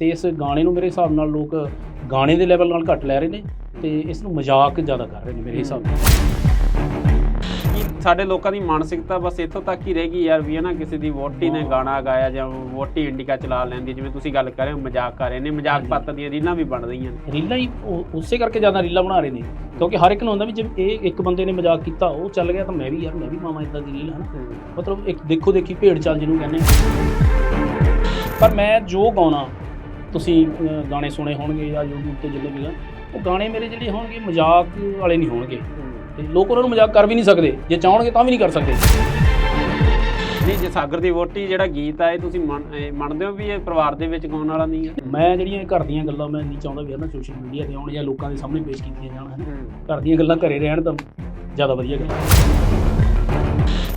ਤੇ ਇਸ ਗਾਣੇ ਨੂੰ ਮੇਰੇ ਹਿਸਾਬ ਨਾਲ ਲੋਕ ਗਾਣੇ ਦੇ ਲੈਵਲ ਨਾਲ ਘੱਟ ਲੈ ਰਹੇ ਨੇ ਤੇ ਇਸ ਨੂੰ ਮਜ਼ਾਕ ਜ਼ਿਆਦਾ ਕਰ ਰਹੇ ਨੇ ਮੇਰੇ ਹਿਸਾਬ ਨਾਲ। ਕਿ ਸਾਡੇ ਲੋਕਾਂ ਦੀ ਮਾਨਸਿਕਤਾ ਬਸ ਇੱਥੋਂ ਤੱਕ ਹੀ ਰਹਿ ਗਈ ਯਾਰ ਵੀ ਹੈ ਨਾ ਕਿਸੇ ਦੀ ਵੋਟੀ ਨੇ ਗਾਣਾ ਗਾਇਆ ਜਾਂ ਵੋਟੀ ਇੰਡੀਕਾ ਚਲਾ ਲੈਂਦੀ ਜਿਵੇਂ ਤੁਸੀਂ ਗੱਲ ਕਰ ਰਹੇ ਹੋ ਮਜ਼ਾਕ ਕਰ ਰਹੇ ਨੇ ਮਜ਼ਾਕ। ਪੱਤ ਦੀਆਂ ਰੀਲਾਂ ਵੀ ਬਣ ਰਹੀਆਂ ਨੇ। ਰੀਲਾਂ ਹੀ ਉਸੇ ਕਰਕੇ ਜ਼ਿਆਦਾ ਰੀਲਾਂ ਬਣਾ ਰਹੇ ਨੇ ਕਿਉਂਕਿ ਹਰ ਇੱਕ ਨੂੰ ਹੁੰਦਾ ਵੀ ਜੇ ਇਹ ਇੱਕ ਬੰਦੇ ਨੇ ਮਜ਼ਾਕ ਕੀਤਾ ਉਹ ਚੱਲ ਗਿਆ ਤਾਂ ਮੈਂ ਵੀ ਯਾਰ ਮੈਂ ਵੀ ਮਾਮਾ ਇਦਾਂ ਦੀ ਰੀਲ ਹਨ ਮਤਲਬ ਇੱਕ ਦੇਖੋ ਦੇਖੀ ਭੇਡ ਚਾਲ ਜਿਹਨੂੰ ਕਹਿੰਦੇ ਪਰ ਮੈਂ ਜੋ ਗਾਉਣਾ ਤੁਸੀਂ ਗਾਣੇ ਸੁਣੇ ਹੋਣਗੇ ਜਾਂ YouTube ਤੇ ਜਿੰਨੇ ਵੀ ਆ ਉਹ ਗਾਣੇ ਮੇਰੇ ਜਿਹੜੇ ਹੋਣਗੇ ਮਜ਼ਾਕ ਵਾਲੇ ਨਹੀਂ ਹੋਣਗੇ। ਤੇ ਲੋਕ ਉਹਨਾਂ ਨੂੰ ਮਜ਼ਾਕ ਕਰ ਵੀ ਨਹੀਂ ਸਕਦੇ। ਜੇ ਚਾਹਣਗੇ ਤਾਂ ਵੀ ਨਹੀਂ ਕਰ ਸਕਦੇ। ਨਹੀਂ ਜੇ ਸਾਗਰ ਦੀ ਵੋਟੀ ਜਿਹੜਾ ਗੀਤ ਆ ਇਹ ਤੁਸੀਂ ਮੰਨਦੇ ਹੋ ਵੀ ਇਹ ਪਰਿਵਾਰ ਦੇ ਵਿੱਚ ਗਾਉਣ ਵਾਲਾ ਨਹੀਂ ਹੈ ਮੈਂ ਜਿਹੜੀਆਂ ਘਰ ਦੀਆਂ ਗੱਲਾਂ ਮੈਂ ਨਹੀਂ ਚਾਹੁੰਦਾ ਵੀ ਹਨਾ ਸੋਸ਼ਲ ਮੀਡੀਆ ਤੇ ਆਉਣ ਜਾਂ ਲੋਕਾਂ ਦੇ ਸਾਹਮਣੇ ਪੇਸ਼ ਕੀਤੀਆਂ ਜਾਣ ਹਨਾ। ਘਰ ਦੀਆਂ ਗੱਲਾਂ ਘਰੇ ਰਹਿਣ ਤਾਂ ਜ਼ਿਆਦਾ ਵਧੀਆ ਗੱਲ।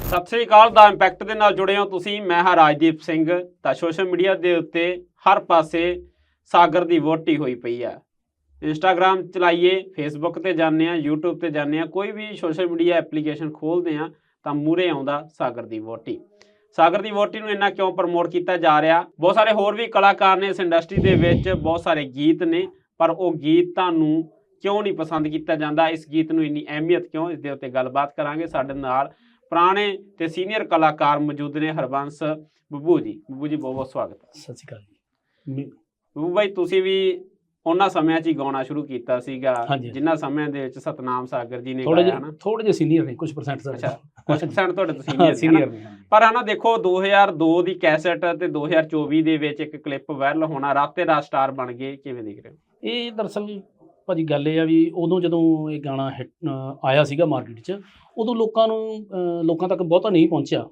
ਸਤਿ ਸ੍ਰੀ ਅਕਾਲ ਦਾ ਇੰਪੈਕਟ ਦੇ ਨਾਲ ਜੁੜੇ ਹੋ ਤੁਸੀਂ। ਮੈਂ ਹਾਂ ਰਾਜਦੀਪ ਸਿੰਘ। ਤਾਂ ਸੋਸ਼ਲ ਮੀਡੀਆ ਦੇ ਉੱਤੇ ਹਰ ਪਾਸੇ ਸਾਗਰ ਦੀ ਵੋਟੀ ਹੋਈ ਪਈ ਆ। ਇੰਸਟਾਗ੍ਰam ਚਲਾਈਏ ਫੇਸਬੁੱਕ ਤੇ ਜਾਂਦੇ ਆ YouTube ਤੇ ਜਾਂਦੇ ਆ ਕੋਈ ਵੀ ਸੋਸ਼ਲ ਮੀਡੀਆ ਐਪਲੀਕੇਸ਼ਨ ਖੋਲਦੇ ਆ ਤਾਂ ਮੂਰੇ ਆਉਂਦਾ ਸਾਗਰ ਦੀ ਵੋਟੀ ਸਾਗਰ ਦੀ ਵੋਟੀ ਨੂੰ ਇੰਨਾ ਕਿਉਂ ਪ੍ਰਮੋਟ ਕੀਤਾ ਜਾ ਰਿਹਾ? ਬਹੁਤ ਸਾਰੇ ਹੋਰ ਵੀ ਕਲਾਕਾਰ ਨੇ ਇਸ ਇੰਡਸਟਰੀ ਦੇ ਵਿੱਚ ਬਹੁਤ ਸਾਰੇ ਗੀਤ ਨੇ, ਪਰ ਉਹ ਗੀਤ ਤੁਹਾਨੂੰ ਕਿਉਂ ਨਹੀਂ ਪਸੰਦ ਕੀਤਾ ਜਾਂਦਾ? ਇਸ ਗੀਤ ਨੂੰ ਇੰਨੀ ਅਹਿਮੀਅਤ ਕਿਉਂ ਇਸ ਦੇ ਉੱਤੇ ਗੱਲਬਾਤ ਕਰਾਂਗੇ? ਸਾਡੇ ਨਾਲ ਪੁਰਾਣੇ ਤੇ ਸੀਨੀਅਰ ਕਲਾਕਾਰ ਮੌਜੂਦ ਨੇ ਹਰਬੰਸ ਬੱਬੂ ਜੀ। ਬੱਬੂ ਜੀ ਬਹੁਤ ਬਹੁਤ ਸਵਾਗਤ ਹੈ। ਸਤਿ ਸ਼੍ਰੀ ਅਕਾਲ ਜੀ। ਬੱਬੂ ਭਾਈ ਤੁਸੀਂ ਵੀ ਉਹਨਾਂ ਸਮਿਆਂ 'ਚ ਹੀ ਗਾਉਣਾ ਸ਼ੁਰੂ ਕੀਤਾ ਸੀਗਾ। ਜਿਨ੍ਹਾਂ ਸਮਿਆਂ ਦੇ ਵਿੱਚ ਸਤਨਾਮ ਸਾਗਰ ਜੀ ਨੇ ਗਾਇਆ ਹਨਾ ਥੋੜੇ ਜਿਹੇ ਸੀਨੀਅਰ ਨੇ ਕੁਝ ਪਰਸੈਂਟ ਸਾਡੇ ਅੱਛਾ ਕੁਝ ਪਰਸੈਂਟ ਤੁਹਾਡੇ ਤੋਂ ਸੀਨੀਅਰ ਸੀਨੀਅਰ ਨੇ ਨੇ। ਪਰ ਹਨਾ ਦੇਖੋ 2002 ਦੀ ਕੈਸੇਟ ਤੇ 2024 ਦੇ ਵਿੱਚ ਇੱਕ ਕਲਿੱਪ ਵਾਇਰਲ ਹੋਣਾ ਰਾਤੇ ਰਾਤ ਸਟਾਰ ਬਣ ਗਏ ਕਿਵੇਂ ਦੇਖ ਰਹੇ? ਹੋ ਇਹ ਦਰਅਸਲ ਭਾਜੀ ਗੱਲ ਇਹ ਆ ਵੀ ਉਦੋਂ ਜਦੋਂ ਇਹ ਗਾਣਾ ਹਿੱਟ ਆਇਆ ਸੀਗਾ ਮਾਰਕੀਟ 'ਚ ਉਦੋਂ ਲੋਕਾਂ ਨੂੰ ਲੋਕਾਂ ਤੱਕ ਬਹੁਤਾ ਨਹੀਂ ਪਹੁੰਚਿਆ।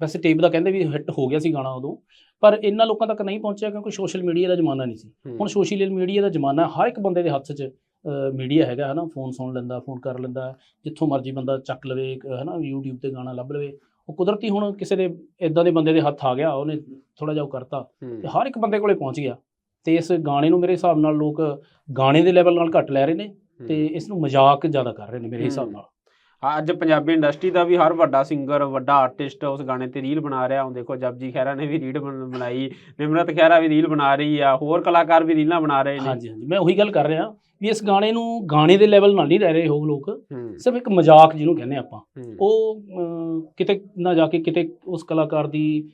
ਵੈਸੇ ਟੇਪ ਦਾ ਕਹਿੰਦੇ ਵੀ ਹਿੱਟ ਹੋ ਗਿਆ ਸੀ ਗਾਣਾ ਉਦੋਂ ਪਰ ਇੰਨਾ ਲੋਕਾਂ ਤੱਕ ਨਹੀਂ ਪਹੁੰਚਿਆ ਕਿਉਂਕਿ ਸੋਸ਼ਲ ਮੀਡੀਆ ਦਾ ਜ਼ਮਾਨਾ ਨਹੀਂ ਸੀ। ਹੁਣ ਸੋਸ਼ਲ ਮੀਡੀਆ ਦਾ ਜ਼ਮਾਨਾ ਹਰ ਇੱਕ ਬੰਦੇ ਦੇ ਹੱਥ 'ਚ ਮੀਡੀਆ ਹੈਗਾ ਹਨਾ ਫੋਨ ਸੁਣ ਲੈਂਦਾ ਫੋਨ ਕਰ ਲੈਂਦਾ ਜਿੱਥੋਂ ਮਰਜ਼ੀ ਬੰਦਾ ਚੱਕ ਲਵੇ ਇੱਕ, ਹਨਾ YouTube ਤੇ ਗਾਣਾ ਲੱਭ ਲਵੇ। ਉਹ ਕੁਦਰਤੀ ਹੁਣ ਕਿਸੇ ਦੇ ਇਦਾਂ ਦੇ ਬੰਦੇ ਦੇ ਹੱਥ ਆ ਗਿਆ ਉਹਨੇ ਥੋੜਾ ਜਿਹਾ ਉਹ ਕਰਤਾ ਹੂੰ। ਤੇ ਹਰ ਇੱਕ ਬੰਦੇ ਕੋਲੇ ਪਹੁੰਚ ਗਿਆ ਤੇ ਇਸ ਗਾਣੇ ਨੂੰ ਮੇਰੇ ਹਿਸਾਬ ਨਾਲ ਲੋਕ ਗਾਣੇ ਦੇ ਲੈਵਲ ਨਾਲ ਘੱਟ ਲੈ ਰਹੇ ਨੇ ਤੇ ਇਸ ਨੂੰ ਮਜ਼ਾਕ ਜ਼ਿਆਦਾ ਕਰ ਰਹੇ ਨੇ ਮੇਰੇ ਹਿਸਾਬ ਨਾਲ। ਹਾਂ, ਅੱਜ ਪੰਜਾਬੀ ਇੰਡਸਟਰੀ ਦਾ ਵੀ ਹਰ ਵੱਡਾ ਸਿੰਗਰ ਵੱਡਾ ਆਰਟਿਸਟ ਉਸ ਗਾਣੇ ਤੇ ਰੀਲ ਬਣਾ ਰਿਹਾ। ਹੁਣ ਦੇਖੋ ਜਪਜੀ ਖਹਿਰਾ ਨੇ ਵੀ ਰੀਲ ਬਣ- ਬਣਾਈ ਨਿਮਰਤ ਖਹਿਰਾ ਵੀ ਰੀਲ ਬਣਾ ਰਹੀ ਆ ਹੋਰ ਕਲਾਕਾਰ ਵੀ ਰੀਲਾਂ ਬਣਾ ਰਹੇ ਨੇ। ਹਾਂਜੀ ਹਾਂਜੀ ਮੈਂ ਉਹੀ ਗੱਲ ਕਰ ਰਿਹਾ ਵੀ ਇਸ ਗਾਣੇ ਨੂੰ ਗਾਣੇ ਦੇ ਲੈਵਲ ਨਾਲ ਨਹੀਂ ਲੈ ਰਹੇ ਉਹ ਲੋਕ। ਹੂੰ। ਸਿਰਫ ਇੱਕ ਮਜ਼ਾਕ ਜਿਹਨੂੰ ਕਹਿੰਦੇ ਆਪਾਂ। ਹੂੰ। ਉਹ ਕਿਤੇ ਨਾ ਜਾ ਕੇ ਕਿਤੇ ਉਸ ਕਲਾਕਾਰ ਦੀ